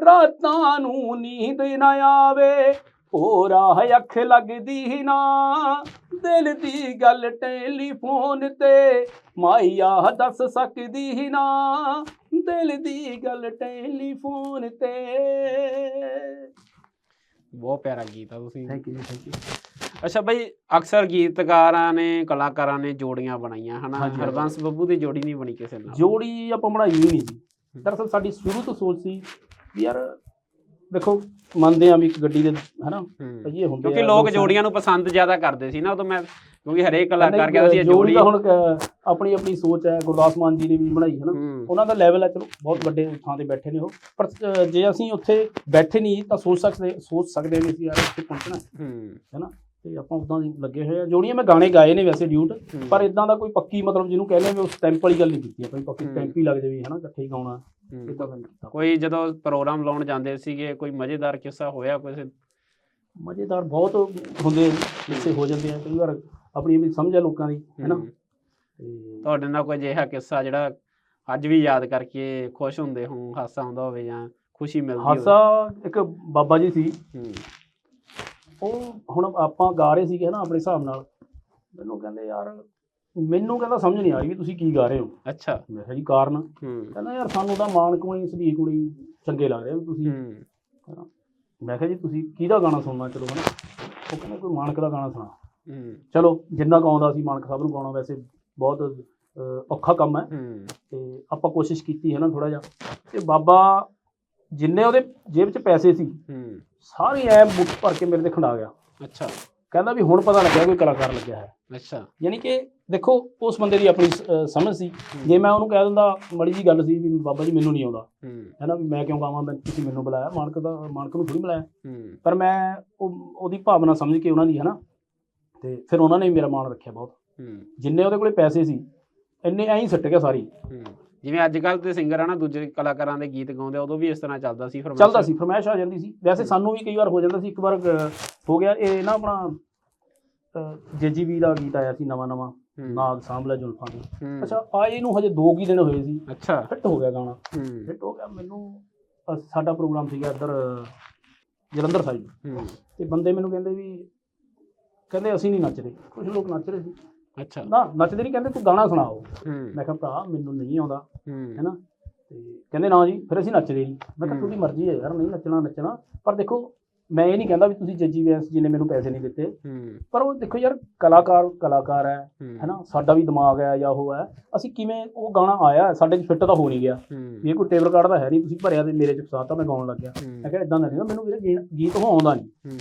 ਰਾਤਾਂ ਨੂੰ ਨੀਂਦ ਨਾ ਆਵੇ। ਹੋਰਾ ਅੱਖ ਲੱਗਦੀ ਨਾ। ਦਿਲ ਦੀ ਗੱਲ ਟੈਲੀਫੋਨ ਤੇ ਮਾਇਆ ਦੱਸ ਸਕਦੀ ਨਾ। ਦਿਲ ਦੀ ਗੱਲ ਟੈਲੀਫੋਨ ਤੇ। ਬਹੁਤ ਪਿਆਰਾ ਗੀਤ ਆ ਤੁਸੀਂ। ਥੈਂਕ ਯੂ ਥੈਂਕ ਯੂ ਅੱਛਾ ਬਈ ਅਕਸਰ ਗੀਤਕਾਰਾਂ ਨੇ ਕਲਾਕਾਰਾਂ ਨੇ ਜੋੜੀਆਂ ਬਣਾਈਆਂ ਹਨਾ? ਹਾਂਜੀ, ਹਾਂਜੀ। ਹਰਬੰਸ ਬੱਬੂ ਦੀ ਜੋੜੀ ਨਹੀਂ ਬਣੀ ਕਿਸੇ ਨਾਲ। ਜੋੜੀ ਆਪਾਂ ਬਣਾਈ ਨਹੀਂ ਜੀ। ਦਰਅਸਲ ਸਾਡੀ ਸ਼ੁਰੂ ਤੋਂ ਸੋਚ ਸੀ ਵੀ ਯਾਰ ਦੇਖੋ ਮੰਨਦੇ ਆ ਵੀ ਇੱਕ ਗੱਡੀ ਦੇ ਹਨਾ? ਹੂੰ। ਇਹ ਹੁੰਦੇ ਕਿਉਂਕਿ ਆ, ਲੋਕ ਜੋੜੀਆਂ ਨੂੰ ਪਸੰਦ ਜ਼ਿਆਦਾ ਕਰਦੇ ਸੀ ਨਾ ਉਦੋਂ ਮੈਂ ਕਿਉਂਕਿ ਹਰੇਕ ਕਲਾਕਾਰ ਕਹਿੰਦਾ ਸੀ ਇਹ ਜੋੜੀ ਜੋੜੀ ਤਾਂ ਹੁਣ ਕ- ਆਪਣੀ ਆਪਣੀ ਸੋਚ ਹੈ ਗੁਰਦਾਸ ਮਾਨ ਜੀ ਨੇ ਵੀ ਬਣਾਈ ਹੈ ਨਾ। ਹੂੰ, ਉਹਨਾਂ ਦਾ ਲੈਵਲ ਹੈ ਚਲੋ ਬਹੁਤ ਵੱਡੇ ਥਾਂ ਤੇ ਬੈਠੇ ਨੇ ਉਹ। ਪਰ ਅ, ਜੇ ਅਸੀਂ ਉੱਥੇ ਬੈਠੇ ਨਹੀਂ ਤਾਂ ਸੋਚ ਸਕਦੇ ਸੋਚ ਸਕਦੇ ਵੀ ਅਸੀਂ ਯਾਰ ਇੱਥੇ ਪਹੁੰਚਣਾ ਹੂੰ, ਹੈਨਾ? ਤੇ ਆਪਾਂ ਉਦਾਂ ਦੀ ਲੱਗੇ ਹੋਏ ਆ। ਜੋੜੀਆਂ ਮੈਂ ਗਾਣੇ ਗਾਏ ਨੇ ਵੈਸੇ ਡਿਊਟ ਹੂੰ। ਪਰ ਇਦਾਂ ਦਾ ਕੋਈ ਪੱਕੀ ਮਤਲਬ ਜਿਹਨੂੰ ਕਹਿੰਦੇ ਆ ਵੀ ਉਸ ਸਟੈਂਪ ਵਾਲੀ ਗੱਲ ਨਹੀਂ ਕੀਤੀ ਆਪਾਂ ਵੀ ਪੱਕੀ ਹੂੰ। ਸਟੈਂਪ ਹੀ ਲੱਗ ਜਾਵੇ ਹਨਾ? ਇਕੱਠੇ ਹੀ ਗਾਉਣਾ। ਹੂੰ। ਕੋਈ ਜਦੋਂ ਪ੍ਰੋਗਰਾਮ ਲਾਉਣ ਜਾਂਦੇ ਸੀਗੇ ਕੋਈ ਮਜ਼ੇਦਾਰ ਕਿੱਸਾ ਹੋਇਆ ਕੋਈ ਮਜ਼ੇਦਾਰ ਬਹੁਤ ਹੁੰਦੇ ਕਿੱਸੇ ਹੋ ਜਾਂਦੇ ਆ ਕਈ ਵਾਰ ਆਪਣੀ ਆਪਣੀ ਸਮਝ ਆ ਲੋਕਾਂ ਦੀ ਹੈਨਾ? ਤੁਹਾਡੇ ਨਾਲ ਕੋਈ ਅਜਿਹਾ ਕਿੱਸਾ ਜਿਹੜਾ ਅੱਜ ਵੀ ਯਾਦ ਕਰਕੇ ਖੁਸ਼ ਹੁੰਦੇ ਹੋ ਹਾਸਾ ਆਉਂਦਾ ਹੋਵੇ ਜਾਂ ਖੁਸ਼ੀ ਮਿਲਦੀ ਹੋਵੇ? ਹਾਸਾ ਇੱਕ ਬਾਬਾ ਜੀ ਸੀ। ਉਹ ਹੁਣ ਆਪਾਂ ਗਾ ਰਹੇ ਸੀਗੇ ਨਾ ਆਪਣੇ ਹਿਸਾਬ ਨਾਲ। ਮੈਨੂੰ ਕਹਿੰਦੇ ਯਾਰ ਮੈਨੂੰ ਕਹਿੰਦਾ ਸਮਝ ਨਹੀਂ ਆ ਰਹੀ ਵੀ ਤੁਸੀਂ ਕੀ ਗਾ ਰਹੇ ਹੋ। ਅੱਛਾ। ਮੈਂ ਕਿਹਾ ਜੀ ਕਾਰਨ। ਕਹਿੰਦਾ ਯਾਰ ਸਾਨੂੰ ਤਾਂ ਮਾਨ ਕੁਣੀ ਸਦੀਕ ਕੁਣੀ ਚੰਗੇ ਲੱਗ ਰਹੇ ਹੋ ਤੁਸੀਂ। ਮੈਂ ਕਿਹਾ ਜੀ ਤੁਸੀਂ ਕਿਹਦਾ ਗਾਣਾ ਸੁਣਨਾ? ਚਲੋ ਹਨਾ। ਉਹ ਕਹਿੰਦਾ ਕੋਈ ਮਾਨਕ ਦਾ ਗਾਣਾ ਸੁਣਾ। ਚਲੋ ਜਿੰਨਾ ਕੁ ਆਉਂਦਾ ਸੀ ਮਾਨਕ ਸਾਹਿਬ ਨੂੰ ਗਾਉਣਾ ਵੈਸੇ ਬਹੁਤ ਔਖਾ ਕੰਮ ਹੈ। ਤੇ ਆਪਾਂ ਕੋਸ਼ਿਸ਼ ਕੀਤੀ ਹੈ ਨਾ ਥੋੜਾ ਜਿਹਾ। ਤੇ ਬਾਬਾ ਜਿੰਨੇ ਉਹਦੇ ਜੇਬ 'ਚ ਪੈਸੇ ਸੀ ਸਾਰੇ ਐ ਬੁੱਕ ਭਰ ਕੇ ਮੇਰੇ ਤੇ ਖੰਡਾ ਗਿਆ। ਅੱਛਾ। ਕਹਿੰਦਾ ਵੀ ਹੁਣ ਪਤਾ ਲੱਗਿਆ ਕੋਈ ਕਲਾਕਾਰ ਲੱਗਿਆ ਹੈ। ਅੱਛਾ। ਯਾਨੀ ਕਿ ਦੇਖੋ ਉਸ ਬੰਦੇ ਦੀ ਆਪਣੀ ਸਮਝ ਸੀ। ਜੇ ਮੈਂ ਉਹਨੂੰ ਕਹਿ ਦਿੰਦਾ ਮੜੀ ਜੀ ਗੱਲ ਸੀ ਵੀ ਬਾਬਾ ਜੀ ਮੈਨੂੰ ਨਹੀਂ ਆਉਂਦਾ। ਹੂੰ। ਹੈਨਾ ਵੀ ਮੈਂ ਕਿਉਂ ਗਾਵਾਂ? ਮੈਂ ਤੁਸੀਂ ਮੈਨੂੰ ਬੁਲਾਇਆ। ਮਾਨਕ ਦਾ ਮਾਨਕ ਨੂੰ ਥੋੜੀ ਬੁਲਾਇਆ। ਹੂੰ। ਪਰ ਮੈਂ ਉਹ ਉਹਦੀ ਭਾਵਨਾ ਸਮਝ ਕੇ ਉਹਨਾਂ ਦੀ ਹਨਾ। ਤੇ ਫਿਰ ਉਹਨਾਂ ਨੇ ਵੀ ਮੇਰਾ ਮਾਣ ਰੱਖਿਆ ਬਹੁਤ। ਹੂੰ। ਜਿੰਨੇ ਉਹਦੇ ਕੋਲੇ ਪੈਸੇ ਸੀ ਇੰਨੇ ਐਂ ਹੀ ਸਿੱਟ ਗਿਆ ਸਾਰੀ। ਹੂੰ। ਜਿਵੇਂ ਅੱਜ ਕੱਲ ਦੇ ਸਿੰਗਰ ਆ ਨਾ ਦੂਜੇ ਕਲਾਕਾਰਾਂ ਦੇ ਗੀਤ ਗਾਉਂਦੇ ਆ, ਉਦੋਂ ਵੀ ਇਸ ਤਰ੍ਹਾਂ ਚੱਲਦਾ ਸੀ ਫਰਮਾਇਸ਼। ਚੱਲਦਾ ਸੀ ਫਰਮਾਇਸ਼ ਆ ਜਾਂਦੀ ਸੀ। ਵੈਸੇ ਸਾਨੂੰ ਵੀ ਕਈ ਵਾਰ ਹੋ ਜਾਂਦਾ ਸੀ। ਇੱਕ ਵਾਰ ਹੋ ਗਿਆ ਇਹ ਨਾ ਆਪਣਾ ਜੇਜੀਬੀ ਦਾ ਗੀਤ ਆਇਆ ਸੀ ਨਵਾਂ ਨਵਾਂ ਨਾਗ ਸਾਂਭਲਾ ਜ਼ੁਲਫਾਂ ਦੇ ਅੱਛਾ ਆਏ ਨੂੰ ਹਜੇ ਦੋ ਕੀ ਦਿਨ ਹੋਏ ਸੀ। ਅੱਛਾ। ਫਿੱਟ ਹੋ ਗਿਆ ਗਾਣਾ। ਫਿੱਟ ਹੋ ਗਿਆ। ਮੈਨੂੰ ਸਾਡਾ ਪ੍ਰੋਗਰਾਮ ਸੀਗਾ ਇੱਧਰ ਜਲੰਧਰ ਸਾਈਡ ਹੂੰ। ਤੇ ਬੰਦੇ ਮੈਨੂੰ ਕਹਿੰਦੇ ਵੀ ਕਹਿੰਦੇ ਅਸੀਂ ਨਹੀਂ ਨੱਚਦੇ। ਕੁਝ ਲੋਕ ਨੱਚ ਰਹੇ ਸੀ। ਅੱਛਾ। ਨਾ ਨੱਚਦੇ ਨਹੀਂ ਕਹਿੰਦੇ ਤੂੰ ਗਾਣਾ ਸੁਣਾਓ। ਮੈਂ ਕਿਹਾ ਭਰਾ ਮੈਨੂੰ ਨਹੀਂ ਆਉਂਦਾ। ਹੈਨਾ? ਤੇ ਕਹਿੰਦੇ ਨਾ ਜੀ ਫਿਰ ਅਸੀਂ ਨੱਚਦੇ ਨਹੀਂ। ਮੈਂ ਕਿਹਾ। ਤੁਹਾਡੀ ਮਰਜ਼ੀ ਹੈ ਯਾਰ ਨਹੀਂ ਨੱਚਣਾ ਨੱਚਣਾ। ਪਰ ਦੇਖੋ ਮੈਂ ਇਹ ਨਹੀਂ ਕਹਿੰਦਾ ਵੀ ਤੁਸੀਂ ਜੱਜੀ ਵੈਸ ਜੀ ਨੇ ਮੈਨੂੰ ਪੈਸੇ ਨਹੀਂ ਦਿੱਤੇ ਪਰ ਉਹ ਦੇਖੋ ਯਾਰ ਕਲਾਕਾਰ ਕਲਾਕਾਰ ਹੈ ਹੈਨਾ ਸਾਡਾ ਵੀ ਦਿਮਾਗ ਹੈ ਜਾਂ ਉਹ ਹੈ ਅਸੀਂ ਕਿਵੇਂ ਉਹ ਗਾਣਾ ਆਇਆ ਸਾਡੇ 'ਚ ਫਿੱਟ ਤਾਂ ਹੋ ਨਹੀਂ ਗਿਆ। ਵੀ ਇਹ ਕੋਈ ਟੇਬਲ ਕਾਰਡ ਦਾ ਹੈ ਨਹੀਂ ਤੁਸੀਂ ਭਰਿਆ ਤੇ ਮੇਰੇ 'ਚ ਫਸਾਤਾ ਮੈਂ ਗਾਉਣ ਲੱਗ ਗਿਆ ਹੂੰ। ਮੈਂ ਕਿਹਾ ਇਦਾਂ ਦਾ ਨਹੀਂ ਨਾ, ਮੈਨੂੰ ਵੀਰੇ ਗੀਤ ਉਹ ਆਉਂਦਾ ਨਹੀਂ।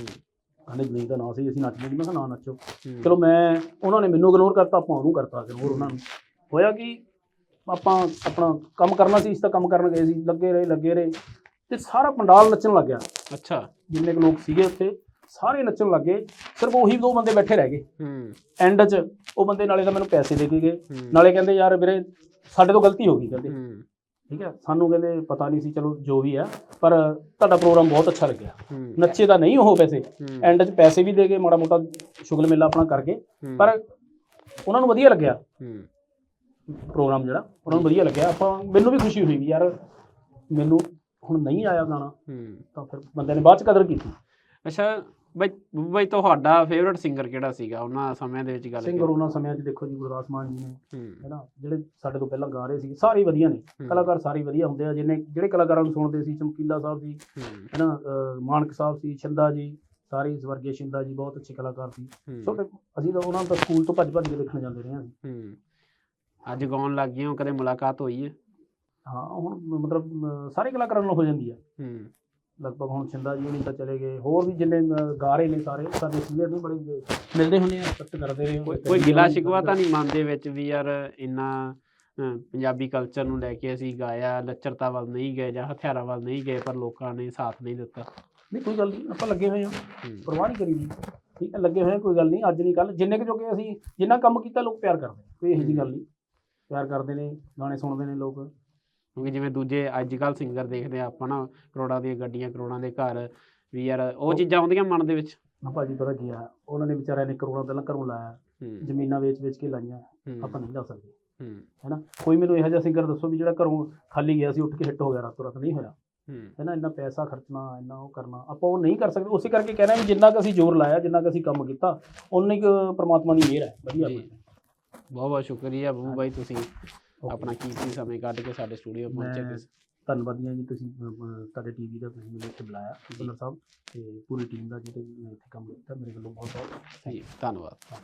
ਕਹਿੰਦੇ ਨਹੀਂ ਤਾਂ ਨਾ ਸਹੀ ਅਸੀਂ ਨੱਚਦੇ ਨਹੀਂ ਮੈਂ ਕਿਹਾ ਨਾ ਨੱਚੋ। ਚਲੋ ਮੈਂ ਉਹਨਾਂ ਨੇ ਮੈਨੂੰ ਇਗਨੋਰ ਕਰਤਾ ਆਪਾਂ ਉਹਨੂੰ ਕਰਤਾ ਇਗਨੋਰ ਉਹਨਾਂ ਨੂੰ। ਹੋਇਆ ਕਿ ਆਪਾਂ ਆਪਣਾ ਕੰਮ ਕਰਨਾ ਸੀ ਇਸ ਤਾਂ ਕੰਮ ਕਰਨ ਗਏ ਸੀ ਲੱਗੇ ਰਹੇ ਲੱਗੇ ਰਹੇ। ਤੇ ਸਾਰਾ ਪੰਡਾਲ ਨੱਚਣ ਲੱਗ ਗਿਆ ਅੱਛਾ। ਜਿੰਨੇ ਕੁ ਲੋਕ ਸੀਗੇ ਉੱਥੇ ਸਾਰੇ ਨੱਚਣ ਲੱਗੇ ਸਿਰਫ ਉਹੀ ਦੋ ਬੰਦੇ ਬੈਠੇ ਰਹਿ ਗਏ। ਹੂੰ। ਐਂਡ 'ਚ ਉਹ ਬੰਦੇ ਨਾਲੇ ਤਾਂ ਮੈਨੂੰ ਪੈਸੇ ਦੇ ਕੇ ਗਏ। ਨਾਲੇ ਕਹਿੰਦੇ ਯਾਰ ਵੀਰੇ ਸਾਡੇ ਤੋਂ ਗਲਤੀ ਹੋ ਗਈ ਕਹਿੰਦੇ। ਹੂੰ। ਠੀਕ ਹੈ? ਸਾਨੂੰ ਕਹਿੰਦੇ ਪਤਾ ਨਹੀਂ ਸੀ ਚਲੋ ਜੋ ਵੀ ਹੈ। ਪਰ ਤੁਹਾਡਾ ਪ੍ਰੋਗਰਾਮ ਬਹੁਤ ਅੱਛਾ ਲੱਗਿਆ। ਨੱਚੇ ਦਾ ਨਹੀਂ ਉਹ ਪੈਸੇ। ਐਂਡ 'ਚ ਪੈਸੇ ਵੀ ਦੇ ਕੇ ਮਾੜਾ ਮੋਟਾ ਸ਼ੁਗਲ ਮੇਲਾ ਆਪਣਾ ਕਰਕੇ ਪਰ ਉਹਨਾਂ ਨੂੰ ਵਧੀਆ ਲੱਗਿਆ। ਹੂੰ। ਪ੍ਰੋਗਰਾਮ ਜਿਹੜਾ ਉਹਨਾਂ ਨੂੰ ਵਧੀਆ ਲੱਗਿਆ। ਆਪਾਂ ਮੈਨੂੰ ਵੀ ਖੁਸ਼ੀ ਹੋਈ ਵੀ ਯਾਰ ਮੈਨੂੰ ਹੁਣ ਨਹੀਂ ਆਇਆ ਗਾਣਾ ਹੂੰ। ਤਾਂ ਫਿਰ ਬੰਦੇ ਨੇ ਬਾਅਦ ਚ ਕਦਰ ਕੀਤੀ। ਅੱਛਾ ਬਈ ਬਈ ਤੁਹਾਡਾ ਫੇਵਰਿਟ ਸਿੰਗਰ ਕਿਹੜਾ ਸੀਗਾ? ਉਹਨਾਂ ਸਮਿਆਂ ਦੇ ਵਿੱਚ ਗੱਲ ਸਿੰਗਰ ਉਹਨਾਂ ਸਮਿਆਂ 'ਚ ਦੇਖੋ ਜੀ ਗੁਰਦਾਸ ਮਾਨ ਜੀ ਨੇ ਹੈਨਾ ਜਿਹੜੇ ਸਾਡੇ ਤੋਂ ਪਹਿਲਾਂ ਗਾ ਰਹੇ ਸੀ ਸਾਰੇ ਵਧੀਆ ਨੇ। ਕਲਾਕਾਰ ਸਾਰੇ ਵਧੀਆ ਹੁੰਦੇ ਆ ਜਿੰਨੇ ਜਿਹੜੇ ਕਲਾਕਾਰਾਂ ਨੂੰ ਸੁਣਦੇ ਸੀ ਚਮਕੀਲਾ ਸਾਹਿਬ ਹੂੰ, ਹੈਨਾ ਮਾਨਕ ਸਾਹਿਬ ਸੀ ਛਿੰਦਾ ਜੀ ਸਾਰੇ ਸਵਰਗੀ ਛਿੰਦਾ ਜੀ ਬਹੁਤ ਅੱਛੇ ਕਲਾਕਾਰ ਸੀ। ਛੋਟੇ ਅਸੀਂ ਤਾਂ ਉਹਨਾਂ ਨੂੰ ਤਾਂ ਸਕੂਲ ਤੋਂ ਭੱਜ ਭੱਜ ਕੇ ਦੇਖਣ ਜਾਂਦੇ ਰਹੇ ਹਾਂ ਹੂੰ। ਅੱਜ ਗਾਉਣ ਲੱਗ ਗਏ ਹੋ ਕਦੇ ਮੁਲਾਕਾਤ ਹੋਈ ਹੈ? ਹਾਂ ਹੁਣ ਮਤਲਬ ਸਾਰੇ ਕਲਾਕਾਰਾਂ ਨਾਲ ਹੋ ਜਾਂਦੀ ਆ। ਹੂੰ। ਲਗਭਗ ਹੁਣ ਛਿੰਦਾ ਜੀ ਹੁਣੀ ਤਾਂ ਚਲੇ ਗਏ ਹੋਰ ਵੀ ਜਿੰਨੇ ਗਾ ਰਹੇ ਨੇ ਸਾਰੇ ਸਾਡੇ ਸੀਨੀਅਰ ਨੇ ਬੜੇ ਮਿਲਦੇ ਹੁੰਦੇ ਆ ਇਕੱਠ ਕਰਦੇ ਰਹੇ ਕੋਈ ਕੋਈ ਗਿਲਾ ਸ਼ਿਕਵਾ ਤਾਂ ਨਹੀਂ ਮਨ ਦੇ ਵਿੱਚ ਵੀ ਯਾਰ ਇੰਨਾ ਪੰਜਾਬੀ ਕਲਚਰ ਨੂੰ ਲੈ ਕੇ ਅਸੀਂ ਗਾਇਆ ਲੱਚਰਤਾ ਵੱਲ ਨਹੀਂ ਗਏ ਜਾਂ ਹਥਿਆਰਾਂ ਵੱਲ ਨਹੀਂ ਗਏ ਪਰ ਲੋਕਾਂ ਨੇ ਸਾਥ ਨਹੀਂ ਦਿੱਤਾ। ਨਹੀਂ ਕੋਈ ਗੱਲ ਨਹੀਂ ਆਪਾਂ ਲੱਗੇ ਹੋਏ ਹਾਂ। ਹੂੰ, ਪਰਵਾਹ ਨਹੀਂ ਕਰੀ ਦੀ ਠੀਕ ਹੈ ਲੱਗੇ ਹੋਏ ਹਾਂ, ਕੋਈ ਗੱਲ ਨਹੀਂ ਅੱਜ ਨਹੀਂ ਕੱਲ ਜਿੰਨੇ ਕੁ ਜੋਗੇ ਅਸੀਂ ਜਿੰਨਾ ਕੰਮ ਕੀਤਾ ਲੋਕ ਪਿਆਰ ਕਰਦੇ ਕੋਈ ਇਹੋ ਜਿਹੀ ਗੱਲ ਨਹੀਂ। ਪਿਆਰ ਕਰਦੇ ਨੇ ਗਾਣੇ ਸੁਣਦੇ ਨੇ ਲੋਕ। ਕਿਉਂਕਿ ਜਿਵੇਂ ਦੂਜੇ ਅੱਜ ਕੱਲ ਸਿੰਗਰ ਦੇਖਦੇ ਆ ਆਪਾਂ ਨਾ ਕਰੋੜਾਂ ਦੀਆਂ ਗੱਡੀਆਂ ਕਰੋੜਾਂ ਦੇ ਘਰ ਵੀ ਯਾਰ ਉਹ ਚੀਜ਼ਾਂ ਆਉਂਦੀਆਂ ਮਨ ਦੇ ਵਿੱਚ। ਨਾ ਭਾਜੀ ਪਤਾ ਕੀ ਆ? ਉਹਨਾਂ ਨੇ ਵਿਚਾਰਿਆਂ ਨੇ ਕਰੋੜਾਂ ਪਹਿਲਾਂ ਘਰੋਂ ਲਾਇਆ। ਜ਼ਮੀਨਾਂ ਵੇਚ-ਵੇਚ ਕੇ ਲਾਈਆਂ। ਆਪਾਂ ਨਹੀਂ ਲਾ ਸਕਦੇ। ਹੈਨਾ? ਕੋਈ ਮੈਨੂੰ ਇਹੋ ਜਿਹਾ ਸਿੰਗਰ ਦੱਸੋ ਵੀ ਜਿਹੜਾ ਘਰੋਂ ਖਾਲੀ ਗਿਆ ਸੀ ਉੱਠ ਕੇ ਹਿੱਟ ਹੋ ਗਿਆ ਰਾਤੋਂ ਰਾਤ ਨਹੀਂ ਹੋਇਆ। ਹੈਨਾ? ਇੰਨਾ ਪੈਸਾ ਖਰਚਣਾ ਇੰਨਾ ਉਹ ਕਰਨਾ। ਆਪਾਂ ਉਹ ਨਹੀਂ ਕਰ ਸਕਦੇ। ਉਸੇ ਕਰਕੇ ਕਹਿ ਰਹੇ ਹਾਂ ਵੀ ਜਿੰਨਾ ਕੁ ਅਸੀਂ ਜ਼ੋਰ ਲਾਇਆ ਜਿੰਨਾ ਕੁ ਅਸੀਂ ਕੰਮ ਕੀਤਾ ਉਨੀ ਕੁ ਪ੍ਰਮਾਤਮਾ ਦੀ ਮਿਹਰ ਹੈ। ਵਧੀਆ ਜੀ। ਬਹੁਤ ਬਹੁਤ ਸ਼ੁਕਰੀਆ ਬੱਬੂ ਬਾਈ ਤੁਸੀਂ। ਆਪਣਾ ਕੀਮਤੀ ਸਮੇਂ ਕੱਢ ਕੇ ਸਾਡੇ ਸਟੂਡੀਓ ਪਹੁੰਚੇ ਮੈਂ ਤੇ ਧੰਨਵਾਦੀ ਹਾਂ ਜੀ ਤੁਸੀਂ ਤੁਹਾਡੇ ਟੀਵੀ ਦਾ ਤੁਸੀਂ ਮੈਨੂੰ ਇੱਥੇ ਬੁਲਾਇਆ ਸੁੰਦਰ ਸਾਹਿਬ ਤੇ ਪੂਰੀ ਟੀਮ ਦਾ ਜਿਹੜੇ ਇੱਥੇ ਕੰਮ ਕੀਤਾ ਮੇਰੇ ਵੱਲੋਂ ਬਹੁਤ ਬਹੁਤ ਜੀ ਧੰਨਵਾਦ।